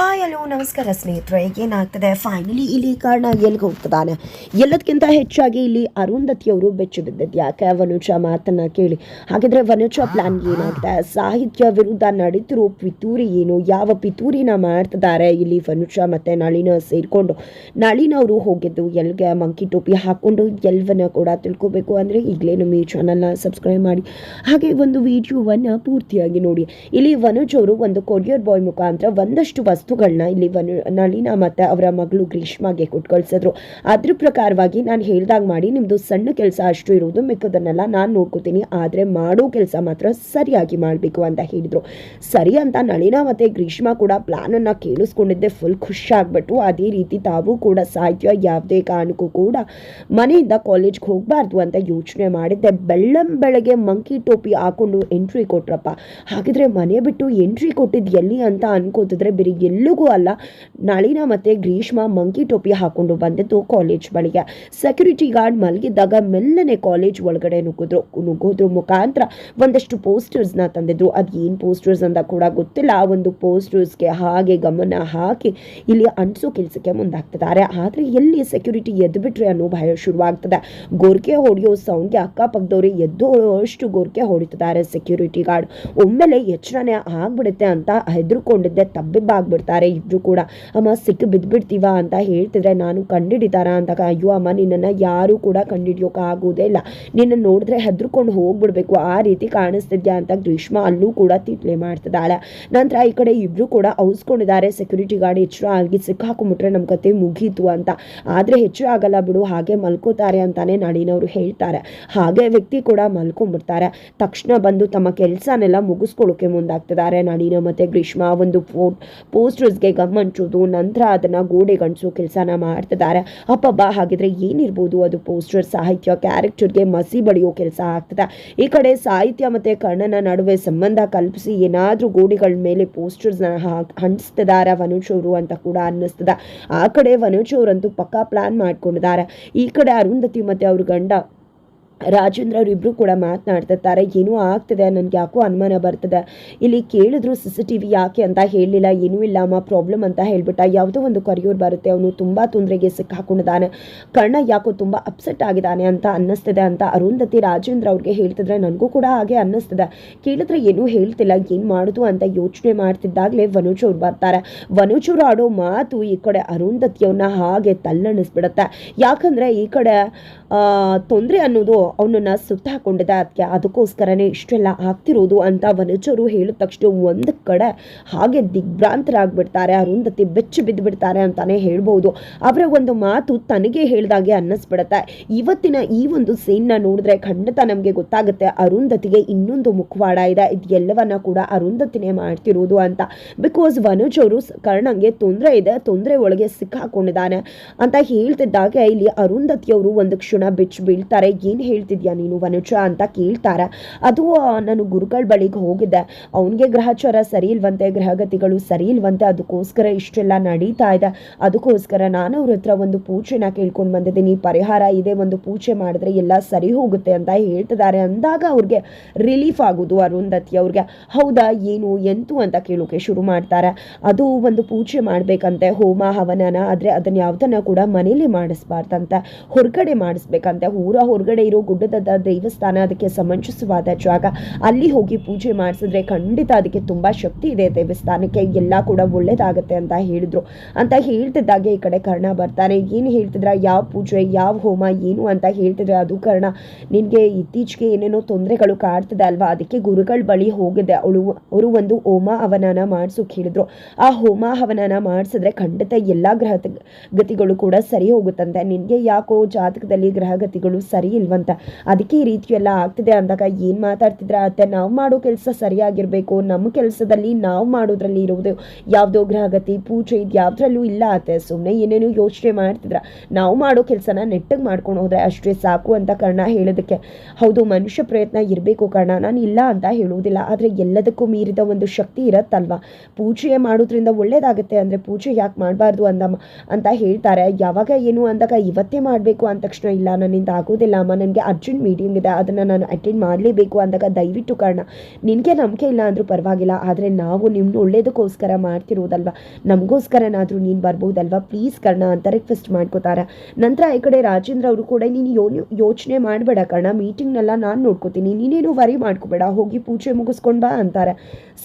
Hi, hello, ನಮಸ್ಕಾರ ಸ್ನೇಹಿತರೆ, ಏನಾಗ್ತದೆ? ಫೈನಲಿ ಇಲ್ಲಿ ಕಾರಣ ಎಲ್ಲಿಗೆ ಹೋಗ್ತದಾನೆ ಎಲ್ಲದಕ್ಕಿಂತ ಹೆಚ್ಚಾಗಿ ಇಲ್ಲಿ ಅರುಂಧತಿಯವರು ಬೆಚ್ಚು ಬಿದ್ದದ್ದು ಯಾಕೆ? ವನುಜ ಮಾತನ್ನ ಕೇಳಿ. ಹಾಗಿದ್ರೆ ವನುಜ ಪ್ಲಾನ್ ಏನಾಗ್ತದೆ? ಸಾಹಿತ್ಯ ವಿರುದ್ಧ ನಡೀತಿರೋ ಪಿತೂರಿ ಏನು? ಯಾವ ಪಿತೂರಿನ ಮಾಡ್ತಿದ್ದಾರೆ? ಇಲ್ಲಿ ವನುಜ ಮತ್ತೆ ನಳಿನ ಸೇರಿಕೊಂಡು ನಳಿನ ಅವರು ಹೋಗಿದ್ದು, ಎಲ್ಗೆ ಮಂಕಿ ಟೋಪಿ ಹಾಕೊಂಡು ಎಲ್ವನ್ನ ಕೂಡ ತಿಳ್ಕೊಬೇಕು ಅಂದರೆ ಈಗಲೇ ನಮ್ಮ ಈ ಚಾನಲ್ನ ಸಬ್ಸ್ಕ್ರೈಬ್ ಮಾಡಿ. ಹಾಗೆ ಒಂದು ವಿಡಿಯೋವನ್ನು ಪೂರ್ತಿಯಾಗಿ ನೋಡಿ. ಇಲ್ಲಿ ವನುಜ್ ಅವರು ಒಂದು ಕೊರಿಯರ್ ಬಾಯ್ ಮುಖಾಂತರ ಒಂದಷ್ಟು ವಸ್ತುಗಳನ್ನ ಇಲ್ಲಿ ವನು ನಳಿನ ಮತ್ತು ಅವರ ಮಗಳು ಗ್ರೀಷ್ಮಾಗೆ ಕೊಟ್ಟು ಕಳ್ಸಿದ್ರು ಅದ್ರ ಪ್ರಕಾರವಾಗಿ ನಾನು ಹೇಳ್ದಾಗ ಮಾಡಿ ನಿಮ್ಮದು ಸಣ್ಣ ಕೆಲಸ ಅಷ್ಟು ಇರೋದು ಮಿಕ್ಕದನ್ನೆಲ್ಲ ನಾನು ನೋಡ್ಕೋತೀನಿ, ಆದರೆ ಮಾಡೋ ಕೆಲಸ ಮಾತ್ರ ಸರಿಯಾಗಿ ಮಾಡಬೇಕು ಅಂತ ಹೇಳಿದರು. ಸರಿ ಅಂತ ನಳಿನ ಮತ್ತು ಗ್ರೀಷ್ಮ ಕೂಡ ಪ್ಲಾನನ್ನು ಕೇಳಿಸ್ಕೊಂಡಿದ್ದೆ, ಫುಲ್ ಖುಷಿಯಾಗ್ಬಿಟ್ಟು. ಅದೇ ರೀತಿ ತಾವು ಕೂಡ ಸಾಹಿತ್ಯ ಯಾವುದೇ ಕಾರಣಕ್ಕೂ ಕೂಡ ಮನೆಯಿಂದ ಕಾಲೇಜ್ಗೆ ಹೋಗಬಾರ್ದು ಅಂತ ಯೋಚನೆ ಮಾಡಿದ್ದೆ. ಬೆಳ್ಳಂ ಬೆಳಗ್ಗೆ ಮಂಕಿ ಟೋಪಿ ಹಾಕೊಂಡು ಎಂಟ್ರಿ ಕೊಟ್ರಪ್ಪ. ಹಾಗಿದ್ರೆ ಮನೆ ಬಿಟ್ಟು ಎಂಟ್ರಿ ಕೊಟ್ಟಿದ್ದು ಎಲ್ಲಿ ಅಂತ ಅನ್ಕೋತಿದ್ರೆ ಬೇರೆ ಎಲ್ಲಿಗೂ ಅಲ್ಲ, ನಳಿನ ಮತ್ತೆ ಗ್ರೀಷ್ಮ ಮಂಕಿ ಟೋಪಿ ಹಾಕೊಂಡು ಬಂದಿದ್ದು ಕಾಲೇಜ್ ಬಳಿಗೆ ಸೆಕ್ಯೂರಿಟಿ ಗಾರ್ಡ್ ಮಲಗಿದ್ದಾಗ ಮೆಲ್ಲನೆ ಕಾಲೇಜ್ ಒಳಗಡೆ ನುಗ್ಗಿದ್ರು, ನುಗ್ಗೋದ್ರ ಮುಖಾಂತರ ಒಂದಷ್ಟು ಪೋಸ್ಟರ್ಸ್ನ ತಂದಿದ್ರು. ಅದು ಏನು ಪೋಸ್ಟರ್ಸ್ ಅಂತ ಕೂಡ ಗೊತ್ತಿಲ್ಲ, ಆ ಒಂದು ಪೋಸ್ಟರ್ಸ್ಗೆ ಹಾಗೆ ಗಮನ ಹಾಕಿ ಇಲ್ಲಿ ಅಂಟಿಸೋ ಕೆಲಸಕ್ಕೆ ಮುಂದಾಗ್ತಿದ್ದಾರೆ. ಆದರೆ ಎಲ್ಲಿ ಸೆಕ್ಯೂರಿಟಿ ಎದ್ದು ಬಿಟ್ರೆ ಅನ್ನೋ ಭಯ ಶುರುವಾಗ್ತದೆ. ಗೋರ್ಕೆ ಹೊಡೆಯೋ ಸೌಂಡ್ಗೆ ಅಕ್ಕಪಕ್ಕದವ್ರು ಎದ್ದು ಅಷ್ಟು ಗೋರ್ಕೆ ಹೊಡಿತಿದ್ದಾರೆ ಸೆಕ್ಯೂರಿಟಿ ಗಾರ್ಡ್ ಒಮ್ಮೆಲೆ ಎಚ್ಚರನೇ ಆಗ್ಬಿಡುತ್ತೆ ಅಂತ ಹೆದರ್ಕೊಂಡಿದ್ದೆ ತಬ್ಬಿಬ್ಬಾಗ್ಬಿಡ್ತಾರೆ ಇಬ್ರು ಕೂಡ, ಅಮ್ಮ, ಸಿಕ್ಕ ಬಿದ್ದುಬಿಡ್ತೀವ ಅಂತ ಹೇಳ್ತಿದ್ರೆ ನಾನು ಕಂಡಿಡಿತಾರ ಅಂತ ಅಯ್ಯೋ, ಅಮ್ಮ, ನಿನ್ನನ್ನು ಯಾರು ಕೂಡ ಕಂಡಿಡಿಯೋಕೆ ಆಗೋದೇ ಇಲ್ಲ. ನಿನ್ನ ನೋಡಿದ್ರೆ ಹೆದರ್ಕೊಂಡು ಹೋಗ್ಬಿಡ್ಬೇಕು. ಆ ರೀತಿ ಕಾಣಿಸ್ತಿದ್ಯಾ ಅಂತ ಗ್ರೀಷ್ಮ ಅಲ್ಲೂ ಕೂಡ ತಿಟ್ಲೆ ಮಾಡ್ತಿದ್ದಾಳೆ. ನಂತರ ಈ ಕಡೆ ಇಬ್ರು ಕೂಡ ಔಸ್ಕೊಂಡಿದ್ದಾರೆ. ಸೆಕ್ಯೂರಿಟಿ ಗಾರ್ಡ್ ಹೆಚ್ಚು ಆಗಿ ಸಿಕ್ಕಾಕೊಂಡ್ಬಿಟ್ರೆ ನಮ್ಮ ಕತೆ ಮುಗೀತು ಅಂತ. ಆದರೆ ಹೆಚ್ಚು ಆಗಲ್ಲ ಬಿಡು. ಹಾಗೆ ಮಲ್ಕೋತಾರೆ ಅಂತಾನೆ ನಳಿನವರು ಹೇಳ್ತಾರೆ. ಹಾಗೆ ವ್ಯಕ್ತಿ ಕೂಡ ಮಲ್ಕೊಂಡ್ಬಿಡ್ತಾರೆ ತಕ್ಷಣ ಬಂದು ತಮ್ಮ ಕೆಲಸನೆಲ್ಲ ಮುಗಿಸ್ಕೊಳ್ಳೋಕೆ ಮುಂದಾಗ್ತಿದ್ದಾರೆ ನಳಿನ ಮತ್ತೆ ಗ್ರೀಷ್ಮ. ಒಂದು ಫೋ ಪೋಸ್ಟರ್ಸ್ಗೆ ಗಮನಿಸೋದು ನಂತರ ಅದನ್ನ ಗೋಡೆ ಗಂಟಿಸೋ ಕೆಲಸನ ಮಾಡ್ತಿದ್ದಾರೆ. ಅಪ್ಪಬ್ಬ ಹಾಗಿದ್ರೆ ಏನಿರ್ಬೋದು? ಅದು ಪೋಸ್ಟರ್ ಸಾಹಿತ್ಯ, ಕ್ಯಾರೆಕ್ಟರ್ಗೆ ಮಸಿ ಬಡಿಯೋ ಕೆಲಸ ಆಗ್ತದೆ. ಈ ಕಡೆ ಸಾಹಿತ್ಯ ಮತ್ತೆ ಕರ್ಣನ ನಡುವೆ ಸಂಬಂಧ ಕಲ್ಪಿಸಿ ಏನಾದರೂ ಗೋಡೆಗಳ ಮೇಲೆ ಪೋಸ್ಟರ್ಸ್ನ ಹಂಚ್ತಿದ್ದಾರೆ ವನುಜ್ ಅವರು ಅಂತ ಕೂಡ ಅನ್ನಿಸ್ತದ. ಆ ಕಡೆ ವನುಜ್ ಅವರಂತೂ ಪಕ್ಕಾ ಪ್ಲಾನ್ ಮಾಡ್ಕೊಂಡಿದ್ದಾರೆ. ಈ ಕಡೆ ಅರುಂಧತಿ ಮತ್ತೆ ಅವ್ರ ಗಂಡ ರಾಜೇಂದ್ರ ಅವರಿಬ್ಬರು ಕೂಡ ಮಾತನಾಡ್ತಿರ್ತಾರೆ. ಏನೂ ಆಗ್ತದೆ, ನನಗೆ ಯಾಕೋ ಅನುಮಾನ ಬರ್ತದೆ. ಇಲ್ಲಿ ಕೇಳಿದ್ರು ಸಿ ಸಿ ಟಿ ವಿ ಯಾಕೆ ಅಂತ ಹೇಳಲಿಲ್ಲ, ಏನೂ ಇಲ್ಲ ಅಮ್ಮ, ಪ್ರಾಬ್ಲಮ್ ಅಂತ ಹೇಳ್ಬಿಟ್ಟ. ಯಾವುದೋ ಒಂದು ಕರಿಯೋರ್ ಬರುತ್ತೆ, ಅವನು ತುಂಬ ತೊಂದರೆಗೆ ಸಿಕ್ಕಾಕೊಂಡಿದ್ದಾನೆ. ಕರ್ಣ ಯಾಕೋ ತುಂಬ ಅಪ್ಸೆಟ್ ಆಗಿದ್ದಾನೆ ಅಂತ ಅನ್ನಿಸ್ತಿದೆ ಅಂತ ಅರುಂಧತಿ ರಾಜೇಂದ್ರ ಅವ್ರಿಗೆ ಹೇಳ್ತಿದ್ರೆ ನನಗೂ ಕೂಡ ಹಾಗೆ ಅನ್ನಿಸ್ತದೆ. ಕೇಳಿದ್ರೆ ಏನೂ ಹೇಳ್ತಿಲ್ಲ, ಏನು ಮಾಡೋದು ಅಂತ ಯೋಚನೆ ಮಾಡ್ತಿದ್ದಾಗಲೇ ವನುಜ್ ಅವ್ರು ಬರ್ತಾರೆ. ವನುಜ್ ಅವರು ಆಡೋ ಮಾತು ಈ ಕಡೆ ಅರುಂಧತಿಯವ್ರನ್ನ ಹಾಗೆ ತಲ್ಲಣಿಸ್ಬಿಡುತ್ತೆ. ಯಾಕಂದರೆ ಈ ಕಡೆ ತೊಂದರೆ ಅನ್ನೋದು ಅವನನ್ನು ಸುತ್ತ ಹಾಕೊಂಡಿದ್ದ. ಅದಕ್ಕೆ ಅದಕ್ಕೋಸ್ಕರನೇ ಇಷ್ಟೆಲ್ಲ ಆಗ್ತಿರೋದು ಅಂತ ವನಜರು ಹೇಳಿದ ತಕ್ಷಣ ಒಂದು ಕಡೆ ಹಾಗೆ ದಿಗ್ಭ್ರಾಂತರಾಗ್ಬಿಡ್ತಾರೆ. ಅರುಂಧತಿ ಬೆಚ್ಚು ಬಿದ್ದುಬಿಡ್ತಾರೆ ಅಂತಾನೆ ಹೇಳ್ಬೋದು. ಅವರ ಒಂದು ಮಾತು ತನಗೆ ಹೇಳಿದಾಗೆ ಅನ್ನಿಸ್ಬಿಡುತ್ತೆ. ಇವತ್ತಿನ ಈ ಒಂದು ಸೀನ್ನ ನೋಡಿದ್ರೆ ಖಂಡಿತ ನಮಗೆ ಗೊತ್ತಾಗುತ್ತೆ. ಅರುಂಧತಿಗೆ ಇನ್ನೊಂದು ಮುಖವಾಡ ಇದೆ. ಇದೆಲ್ಲವನ್ನ ಕೂಡ ಅರುಂಧತಿನೇ ಮಾಡ್ತಿರೋದು ಅಂತ. ಬಿಕಾಸ್ ವನುಜ್ ಕರ್ಣಂಗೆ ತೊಂದರೆ ಇದೆ. ತೊಂದರೆ ಒಳಗೆ ಸಿಕ್ಕಾಕೊಂಡಿದ್ದಾನೆ ಅಂತ ಹೇಳ್ತಿದ್ದಾಗ ಇಲ್ಲಿ ಅರುಂಧತಿಯವರು ಒಂದು ಕ್ಷಣ ಬಿಚ್ಚು ಬೀಳ್ತಾರೆ. ಏನು ಹೇಳ್ತಿದ್ಯಾ ನೀನು, ವನುಜ ಅಂತ ಕೇಳ್ತಾರೆ. ಅದು ನಾನು ಗುರುಗಳ ಬಳಿಗೆ ಹೋಗಿದ್ದೆ. ಅವನಿಗೆ ಗ್ರಹಚಾರ ಸರಿ ಇಲ್ವಂತೆ ಗ್ರಹಗತಿಗಳು ಸರಿ ಇಲ್ವಂತೆ ಅದಕ್ಕೋಸ್ಕರ ಇಷ್ಟೆಲ್ಲ ನಡೀತಾ ಇದೆ. ಅದಕ್ಕೋಸ್ಕರ ನಾನು ಅವ್ರ ಹತ್ರ ಒಂದು ಪೂಜೆನ ಕೇಳ್ಕೊಂಡು ಬಂದಿದ್ದೀನಿ. ಪರಿಹಾರ ಇದೆ, ಒಂದು ಪೂಜೆ ಮಾಡಿದ್ರೆ ಎಲ್ಲ ಸರಿ ಹೋಗುತ್ತೆ ಅಂತ ಹೇಳ್ತಿದ್ದಾರೆ ಅಂದಾಗ ಅವ್ರಿಗೆ ರಿಲೀಫ್ ಆಗೋದು ಅರುಂಧತಿ ಅವ್ರಿಗೆ. ಹೌದಾ, ಏನು, ಎಂತು ಅಂತ ಕೇಳೋಕೆ ಶುರು ಮಾಡ್ತಾರೆ. ಅದು ಒಂದು ಪೂಜೆ ಮಾಡಬೇಕಂತೆ, ಹೋಮ, ಹವನನ, ಆದರೆ ಅದನ್ನ ಯಾವ್ದನ್ನ ಕೂಡ ಮನೇಲಿ ಮಾಡಿಸ್ಬಾರ್ದಂತೆ, ಹೊರಗಡೆ ಮಾಡಿಸ್ಬೇಕಂತೆ. ಊರ ಹೊರಗಡೆ ಇರೋ ಗುಡ್ಡದ ದೇವಸ್ಥಾನ ಅದಕ್ಕೆ ಸಮಂಜಸವಾದ ಜಾಗ. ಅಲ್ಲಿ ಹೋಗಿ ಪೂಜೆ ಮಾಡಿಸಿದ್ರೆ ಖಂಡಿತ ಅದಕ್ಕೆ ತುಂಬ ಶಕ್ತಿ ಇದೆ ದೇವಸ್ಥಾನಕ್ಕೆ. ಎಲ್ಲ ಕೂಡ ಒಳ್ಳೇದಾಗುತ್ತೆ ಅಂತ ಹೇಳಿದ್ರು. ಅಂತ ಹೇಳ್ತಿದ್ದಾಗೆ ಈ ಕಡೆ ಕರ್ಣ ಬರ್ತಾನೆ. ಏನು ಹೇಳ್ತಿದ್ರ? ಯಾವ ಪೂಜೆ, ಯಾವ ಹೋಮ, ಏನು ಅಂತ ಹೇಳ್ತಿದ್ರೆ ಅದು ಕರ್ಣ. ನಿನಗೆ ಇತ್ತೀಚೆಗೆ ಏನೇನೋ ತೊಂದರೆಗಳು ಕಾಡ್ತಿದೆ ಅಲ್ವಾ? ಅದಕ್ಕೆ ಗುರುಗಳ ಬಳಿ ಹೋಗಿದೆ. ಅವಳು, ಅವರು ಒಂದು ಹೋಮ ಹವನನ ಮಾಡಿಸೋಕೆ ಹೇಳಿದ್ರು ಆ ಹೋಮ ಹವನನ ಮಾಡಿಸಿದ್ರೆ ಖಂಡಿತ ಎಲ್ಲ ಗ್ರಹ ಗತಿಗಳು ಕೂಡ ಸರಿ ಹೋಗುತ್ತಂತೆ. ನಿನಗೆ ಯಾಕೋ ಜಾತಕದಲ್ಲಿ ಗ್ರಹಗತಿಗಳು ಸರಿ ಇಲ್ವಂತ. ಅದಕ್ಕೆ ಈ ರೀತಿ ಎಲ್ಲ ಆಗ್ತಿದೆ ಅಂದಾಗ ಏನು ಮಾತಾಡ್ತಿದ್ರ? ಅತ್ತೆ, ನಾವು ಮಾಡೋ ಕೆಲಸ ಸರಿಯಾಗಿರಬೇಕು. ನಮ್ಮ ಕೆಲಸದಲ್ಲಿ ನಾವು ಮಾಡೋದ್ರಲ್ಲಿ ಇರುವುದು ಯಾವುದೋ ಗ್ರಹಗತಿ, ಪೂಜೆ ಇದು ಯಾವುದ್ರಲ್ಲೂ ಇಲ್ಲ ಅತ್ತೆ. ಸುಮ್ಮನೆ ಏನೇನು ಯೋಚನೆ ಮಾಡ್ತಿದ್ರ. ನಾವು ಮಾಡೋ ಕೆಲಸನ ನೆಟ್ಟಗೆ ಮಾಡ್ಕೊಂಡು ಹೋದ್ರೆ ಅಷ್ಟೇ ಸಾಕು ಅಂತ ಕರ್ಣ ಹೇಳೋದಕ್ಕೆ. ಹೌದು, ಮನುಷ್ಯ ಪ್ರಯತ್ನ ಇರಬೇಕು ಕರ್ಣ. ನಾನು ಇಲ್ಲ ಅಂತ ಹೇಳುವುದಿಲ್ಲ. ಆದರೆ ಎಲ್ಲದಕ್ಕೂ ಮೀರಿದ ಒಂದು ಶಕ್ತಿ ಇರತ್ತಲ್ವ? ಪೂಜೆ ಮಾಡೋದ್ರಿಂದ ಒಳ್ಳೇದಾಗುತ್ತೆ ಅಂದರೆ ಪೂಜೆ ಯಾಕೆ ಮಾಡಬಾರ್ದು ಅಂದಮ್ಮ ಅಂತ ಹೇಳ್ತಾರೆ. ಯಾವಾಗ ಏನು ಅಂದಾಗ ಇವತ್ತೇ ಮಾಡಬೇಕು ಅಂದ ತಕ್ಷಣ ಇಲ್ಲ, ನನ್ನಿಂದ ಆಗೋದಿಲ್ಲ ಅಮ್ಮ. ನನಗೆ ನನಗೆ ಅರ್ಜೆಂಟ್ ಮೀಟಿಂಗ್ ಇದೆ, ಅದನ್ನು ನಾನು ಅಟೆಂಡ್ ಮಾಡಲೇಬೇಕು ಅಂದಾಗ ದಯವಿಟ್ಟು ಕಾರಣ. ನಿನಗೆ ನಂಬಿಕೆ ಇಲ್ಲ ಅಂದರೂ ಪರವಾಗಿಲ್ಲ, ಆದರೆ ನಾವು ನಿಮ್ಮನ್ನ ಒಳ್ಳೇದಕ್ಕೋಸ್ಕರ ಮಾಡ್ತಿರೋದಲ್ವ? ನಮಗೋಸ್ಕರನಾದರೂ ನೀನು ಬರ್ಬೋದಲ್ವಾ? ಪ್ಲೀಸ್ ಕರ್ಣ ಅಂತ ರಿಕ್ವೆಸ್ಟ್ ಮಾಡ್ಕೋತಾರೆ. ನಂತರ ಈ ಕಡೆ ರಾಜೇಂದ್ರ ಅವರು ಕೂಡ, ನೀನು ಯೋ ಯೋಚನೆ ಮಾಡಬೇಡ ಕರ್ಣ ಮೀಟಿಂಗ್ನೆಲ್ಲ ನಾನು ನೋಡ್ಕೋತೀನಿ, ನೀನೇನು ವರಿ ಮಾಡ್ಕೋಬೇಡ, ಹೋಗಿ ಪೂಜೆ ಮುಗಿಸ್ಕೊಂಡು ಬಾ ಅಂತಾರೆ.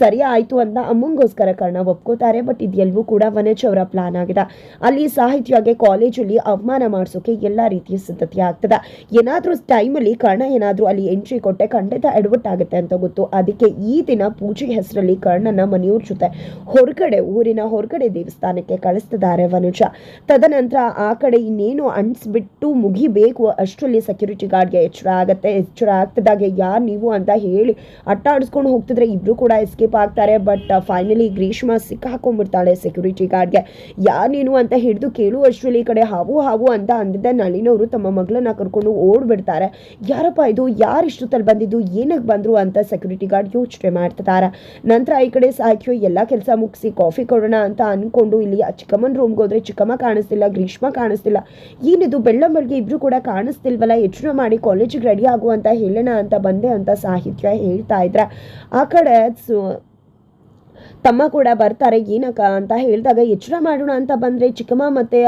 ಸರಿ ಆಯಿತು ಅಂತ ಅಮ್ಮಂಗೋಸ್ಕರ ಕರ್ಣ ಒಪ್ಕೋತಾರೆ ಬಟ್ ಇದೆಲ್ಲವೂ ಕೂಡ ವನಜ್ ಅವರ ಪ್ಲಾನ್ ಆಗಿದೆ. ಅಲ್ಲಿ ಸಾಹಿತ್ಯವಾಗಿ ಕಾಲೇಜಲ್ಲಿ ಅವಮಾನ ಮಾಡಿಸೋಕೆ ಎಲ್ಲ ರೀತಿಯ ಸಿದ್ಧತೆ ಆಗ್ತದೆ. ಏನಾದರೂ ಟೈಮಲ್ಲಿ ಕರ್ಣ ಏನಾದರೂ ಅಲ್ಲಿ ಎಂಟ್ರಿ ಕೊಟ್ಟೆ, ಖಂಡಿತ ಎಡ್ವರ್ಟ್ ಆಗುತ್ತೆ ಅಂತ ಗೊತ್ತು. ಅದಕ್ಕೆ ಈ ದಿನ ಪೂಜೆ ಹೆಸರಲ್ಲಿ ಕರ್ಣನ ಮನೆಯವ್ರ ಜೊತೆ ಹೊರಗಡೆ, ಊರಿನ ಹೊರಗಡೆ ದೇವಸ್ಥಾನಕ್ಕೆ ಕಳಿಸ್ತಿದ್ದಾರೆ ವನುಜ. ತದನಂತರ ಆ ಕಡೆ ಇನ್ನೇನು ಅಂಟಿಸ್ಬಿಟ್ಟು ಮುಗಿಬೇಕು, ಅಷ್ಟರಲ್ಲಿ ಸೆಕ್ಯೂರಿಟಿ ಗಾರ್ಡ್ಗೆ ಎಚ್ಚರ ಆಗುತ್ತೆ, ಎಚ್ಚರ ಆಗ್ತದಾಗೆ ಯಾರು ನೀವು ಅಂತ ಹೇಳಿ ಅಟ್ಟ ಆಡಿಸ್ಕೊಂಡು ಹೋಗ್ತಿದ್ರೆ ಇಬ್ರು ಕೂಡ ಎಸ್ಕೇಪ್ ಆಗ್ತಾರೆ. ಬಟ್ ಫೈನಲಿ ಗ್ರೀಷ್ಮ ಸಿಕ್ಕಾಕೊಂಡ್ಬಿಡ್ತಾಳೆ ಸೆಕ್ಯೂರಿಟಿ ಗಾರ್ಡ್ಗೆ ಯಾರು ನೀನು ಅಂತ ಹಿಡಿದು ಕೇಳುವಷ್ಟರಲ್ಲಿ ಈ ಕಡೆ ಹಾವು ಹಾವು ಅಂತ ಅಂದಿದ್ದ. ನಳಿನವರು ತಮ್ಮ ಮಗಳನ್ನ ಕರ್ಕೊಂಡು ಓಡ್ಬಿಡ್ತಾರೆ. ಯಾರಪ್ಪ ಇದು? ಯಾರು ಇಷ್ಟೊತ್ತಲ್ಲಿ ಬಂದಿದ್ದು? ಏನಕ್ಕೆ ಬಂದರು ಅಂತ ಸೆಕ್ಯೂರಿಟಿ ಗಾರ್ಡ್ ಯೋಚನೆ ಮಾಡ್ತಿದ್ದಾರೆ. ನಂತರ ಈ ಕಡೆ ಸಾಹಿತ್ಯ ಎಲ್ಲ ಕೆಲಸ ಮುಗಿಸಿ ಕಾಫಿ ಕೊಡೋಣ ಅಂತ ಅಂದ್ಕೊಂಡು ಇಲ್ಲಿ ಚಿಕ್ಕಮ್ಮನ ರೂಮ್ಗೆ ಹೋದ್ರೆ ಚಿಕ್ಕಮ್ಮ ಕಾಣಿಸ್ತಿಲ್ಲ, ಗ್ರೀಷ್ಮ ಕಾಣಿಸ್ತಿಲ್ಲ. ಏನಿದು? ಬೆಳ್ಳ ಬೆಳಗ್ಗೆ ಇಬ್ರು ಕೂಡ ಕಾಣಿಸ್ತಿಲ್ವಲ್ಲ? ಯೋಚನೆ ಮಾಡಿ ಕಾಲೇಜಿಗೆ ರೆಡಿ ಆಗುವಂತ ಹೇಳೋಣ ಅಂತ ಬಂದೆ ಅಂತ ಸಾಹಿತ್ಯ ಹೇಳ್ತಾ ಇದ್ರೆ. ಆ ಕಡೆ ತಮ್ಮ ಕೂಡ ಬರ್ತಾರೆ, ಏನಕ್ಕ ಅಂತ ಹೇಳಿದಾಗ, ಎಚ್ಚರ ಮಾಡೋಣ ಅಂತ ಬಂದರೆ ಚಿಕ್ಕಮ್ಮ ಮತ್ತು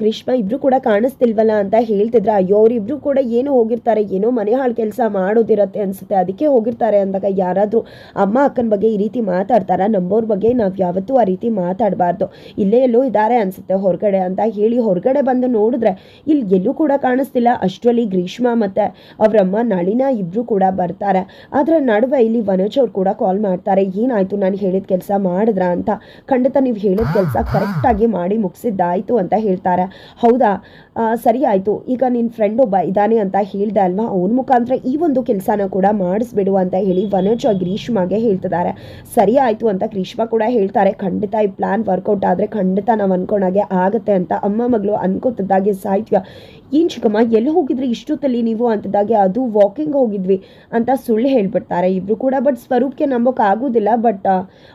ಗ್ರೀಷ್ಮ ಇಬ್ಬರು ಕೂಡ ಕಾಣಿಸ್ತಿಲ್ವಲ್ಲ ಅಂತ ಹೇಳ್ತಿದ್ರೆ. ಅಯ್ಯೋ ಅವರಿಬ್ಬರು ಕೂಡ ಏನೋ ಹೋಗಿರ್ತಾರೆ, ಏನೋ ಮನೆ ಹಾಳು ಕೆಲಸ ಮಾಡೋದಿರತ್ತೆ ಅನಿಸುತ್ತೆ. ಅದಕ್ಕೆ ಹೋಗಿರ್ತಾರೆ ಅಂದಾಗ ಯಾರಾದರೂ ಅಮ್ಮ ಅಕ್ಕನ ಬಗ್ಗೆ ಈ ರೀತಿ ಮಾತಾಡ್ತಾರ? ನಂಬೋರ್ ಬಗ್ಗೆ ನಾವು ಯಾವತ್ತೂ ಆ ರೀತಿ ಮಾತಾಡಬಾರ್ದು. ಇಲ್ಲೇ ಎಲ್ಲೋ ಇದ್ದಾರೆ ಅನಿಸುತ್ತೆ ಹೊರಗಡೆ ಅಂತ ಹೇಳಿ ಹೊರಗಡೆ ಬಂದು ನೋಡಿದ್ರೆ ಇಲ್ಲಿ ಎಲ್ಲೂ ಕೂಡ ಕಾಣಿಸ್ತಿಲ್ಲ. ಅಷ್ಟರಲ್ಲಿ ಗ್ರೀಷ್ಮ ಮತ್ತು ಅವರಮ್ಮ ನಳಿನ ಇಬ್ಬರು ಕೂಡ ಬರ್ತಾರೆ. ಅದರ ನಡುವೆ ಇಲ್ಲಿ ವನಜ್ ಅವ್ರು ಕೂಡ ಕಾಲ್ ಮಾಡ್ತಾರೆ. ಏನಾಯಿತು? ನಾನು ಹೇಳಿದ ಕೆಲಸ ಮಾಡಿದ್ರ ಅಂತ ಖಂಡಿತ ನೀವು ಹೇಳಿದ ಕೆಲಸ ಕರೆಕ್ಟಾಗಿ ಮಾಡಿ ಮುಗಿಸಿದ್ದಾಯಿತು ಅಂತ ಹೇಳ್ತಾರೆ. ಹೌದಾ? ಸರಿ ಆಯಿತು. ಈಗ ನಿನ್ನ ಫ್ರೆಂಡ್ ಒಬ್ಬ ಇದ್ದಾನೆ ಅಂತ ಹೇಳ್ದೆ ಅಲ್ವಾ? ಅವನ ಮುಖಾಂತರ ಈ ಒಂದು ಕೆಲಸನ ಕೂಡ ಮಾಡಿಸ್ಬಿಡು ಅಂತ ಹೇಳಿ ವನಜ ಗ್ರೀಷ್ಮಾಗೆ ಹೇಳ್ತಿದ್ದಾರೆ. ಸರಿ ಆಯಿತು ಅಂತ ಗ್ರೀಷ್ಮ ಕೂಡ ಹೇಳ್ತಾರೆ. ಖಂಡಿತ ಈ ಪ್ಲ್ಯಾನ್ ವರ್ಕೌಟ್ ಆದರೆ ಖಂಡಿತ ನಾವು ಅನ್ಕೊಂಡಾಗೆ ಆಗುತ್ತೆ ಅಂತ ಅಮ್ಮ ಮಗಳು ಅನ್ಕೋತಿದ್ದಾಗೆ ಸಾಹಿತ್ಯ ಏನು ಚಿಕ್ಕಮ್ಮ, ಎಲ್ಲಿ ಹೋಗಿದ್ರಿ ಇಷ್ಟೊತ್ತಲ್ಲಿ ನೀವು ಅಂತದಾಗೆ ಅದು ವಾಕಿಂಗ್ ಹೋಗಿದ್ವಿ ಅಂತ ಸುಳ್ಳು ಹೇಳ್ಬಿಡ್ತಾರೆ. ಇಬ್ರು ಕೂಡ ಬಟ್ ಸ್ವರೂಪಕ್ಕೆ ನಂಬೋಕೆ ಆಗೋದಿಲ್ಲ ಬಟ್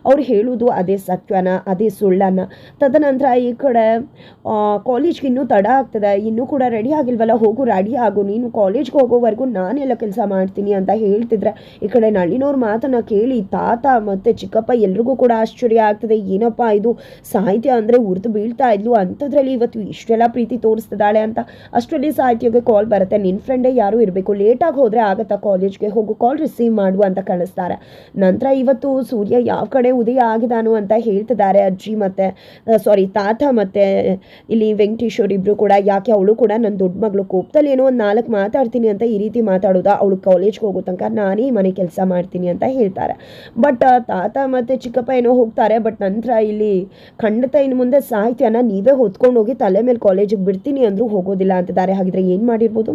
ಅವ್ರು ಹೇಳೋದು ಅದೇ ಸತ್ಯನ ಅದೇ ಸುಳ್ಳನ ತದನಂತರ ಈ ಕಡೆ ಕಾಲೇಜ್ಗೆ ಇನ್ನೂ ತಡ ಆಗ್ತದೆ. ಇನ್ನೂ ಕೂಡ ರೆಡಿ ಆಗಿಲ್ವಲ್ಲ, ಹೋಗು ರೆಡಿ ಆಗು. ನೀನು ಕಾಲೇಜ್ಗೆ ಹೋಗೋವರೆಗೂ ನಾನೆಲ್ಲ ಕೆಲಸ ಮಾಡ್ತೀನಿ ಅಂತ ಹೇಳ್ತಿದ್ರೆ, ಈ ಕಡೆ ನಳಿನವ್ರ ಮಾತನ್ನು ಕೇಳಿ ತಾತ ಮತ್ತು ಚಿಕ್ಕಪ್ಪ ಎಲ್ರಿಗೂ ಕೂಡ ಆಶ್ಚರ್ಯ ಆಗ್ತದೆ. ಏನಪ್ಪ ಇದು? ಸಾಹಿತ್ಯ ಅಂದರೆ ಉರಿದು ಬೀಳ್ತಾ ಇದ್ಲು. ಅಂಥದ್ರಲ್ಲಿ ಇವತ್ತು ಇಷ್ಟೆಲ್ಲ ಪ್ರೀತಿ ತೋರಿಸ್ತಿದ್ದಾಳೆ ಅಂತ ಅಷ್ಟರಲ್ಲಿ ಸಾಹಿತ್ಯಕ್ಕೆ ಕಾಲ್ ಬರುತ್ತೆ. ನಿನ್ನ ಫ್ರೆಂಡೇ ಯಾರೂ ಇರಬೇಕು. ಲೇಟಾಗಿ ಹೋದರೆ ಆಗತ್ತಾ ಕಾಲೇಜ್ಗೆ ಹೋಗು? ಕಾಲ್ ರಿಸೀವ್ ಮಾಡು ಅಂತ ಕಳಿಸ್ತಾರೆ. ನಂತರ ಇವತ್ತು ಸೂರ್ಯ ಯಾವ ಕಡೆ ಉದಯ ಆಗಿದಾನು ಅಂತ ಹೇಳ್ತಿದ್ದಾರೆ ಅಜ್ಜಿ ಮತ್ತೆ ಸಾರಿ ತಾತ ಮತ್ತೆ, ಇಲ್ಲಿ ವೆಂಕಟೇಶ್ವರ್ ಇಬ್ರು ಕೂಡ, ಯಾಕೆ ಅವಳು ಕೂಡ ನನ್ನ ದೊಡ್ಡ ಮಗಳು ಕೋಪದಲ್ಲಿ ಏನೋ ಒಂದು ನಾಲ್ಕು ಮಾತಾಡ್ತೀನಿ ಅಂತ ಈ ರೀತಿ ಮಾತಾಡೋದಾ? ಅವಳು ಕಾಲೇಜ್ಗೆ ಹೋಗೋ ತನಕ ನಾನೇ ಮನೆ ಕೆಲಸ ಮಾಡ್ತೀನಿ ಅಂತ ಹೇಳ್ತಾರೆ. ಬಟ್ ತಾತ ಮತ್ತು ಚಿಕ್ಕಪ್ಪ ಏನೋ ಹೋಗ್ತಾರೆ ಬಟ್ ನಂತರ ಇಲ್ಲಿ ಖಂಡಿತ ಇನ್ನು ಮುಂದೆ ಸಾಹಿತ್ಯನ ನೀವೇ ಹೊತ್ಕೊಂಡು ಹೋಗಿ ತಲೆ ಮೇಲೆ ಕಾಲೇಜಿಗೆ ಬಿಡ್ತೀನಿ ಅಂದರೂ ಹೋಗೋದಿಲ್ಲ ಅಂತಿದ್ದಾರೆ. ಹಾಗಿದ್ರೆ ಏನು ಮಾಡಿರ್ಬೋದು?